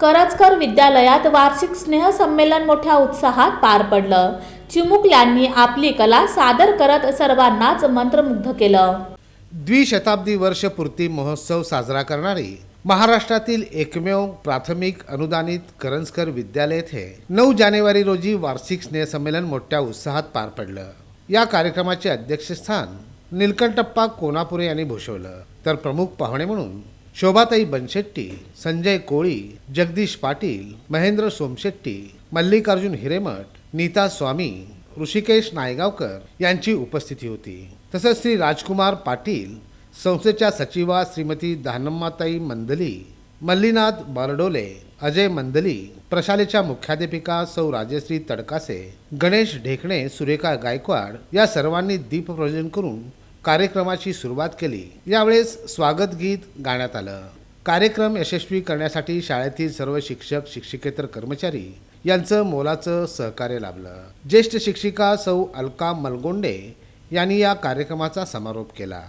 करजकर विद्यालयात वार्षिक स्नेहसंमेलन मोठ्या उत्साहात पार पडलं. चिमुकल्यांनी आपली कला सादर करत सर्वांनाच मंत्रमुग्ध केलं. द्विशताब्दी वर्ष पूर्ती महोत्सव साजरा करणारी महाराष्ट्रातील एकमेव प्राथमिक अनुदानित करंजकर विद्यालय येथे नऊ जानेवारी रोजी वार्षिक स्नेहसंमेलन मोठ्या उत्साहात पार पडलं. या कार्यक्रमाचे अध्यक्षस्थान नीलकंठप्पा कोनापुरे यांनी भूषवलं. तर प्रमुख पाहुणे म्हणून शोभाताई बनशेट्टी संजय कोळी जगदीश पाटील महेंद्र सोमशेट्टी मल्लिकार्जुन हिरेमठ नीता स्वामी ऋषिकेश नायगावकर यांची उपस्थिती होती. तसंच श्री राजकुमार पाटील संस्थेच्या सचिवा श्रीमती दानम्माताई मंदली मल्लीनाथ बारडोले अजय मंदली प्रशालेच्या मुख्याध्यापिका सौ राजश्री तडकासे गणेश ढेकणे सुरेखा गायकवाड या सर्वांनी दीप करून कार्यक्रमाची सुरुवात केली. यावेळेस स्वागत गीत गाण्यात आलं. कार्यक्रम यशस्वी करण्यासाठी शाळेतील सर्व शिक्षक शिक्षिकेतर कर्मचारी यांचं मोलाचं सहकार्य लाभलं. ज्येष्ठ शिक्षिका सौ अलका मलगोंडे यांनी या कार्यक्रमाचा समारोप केला.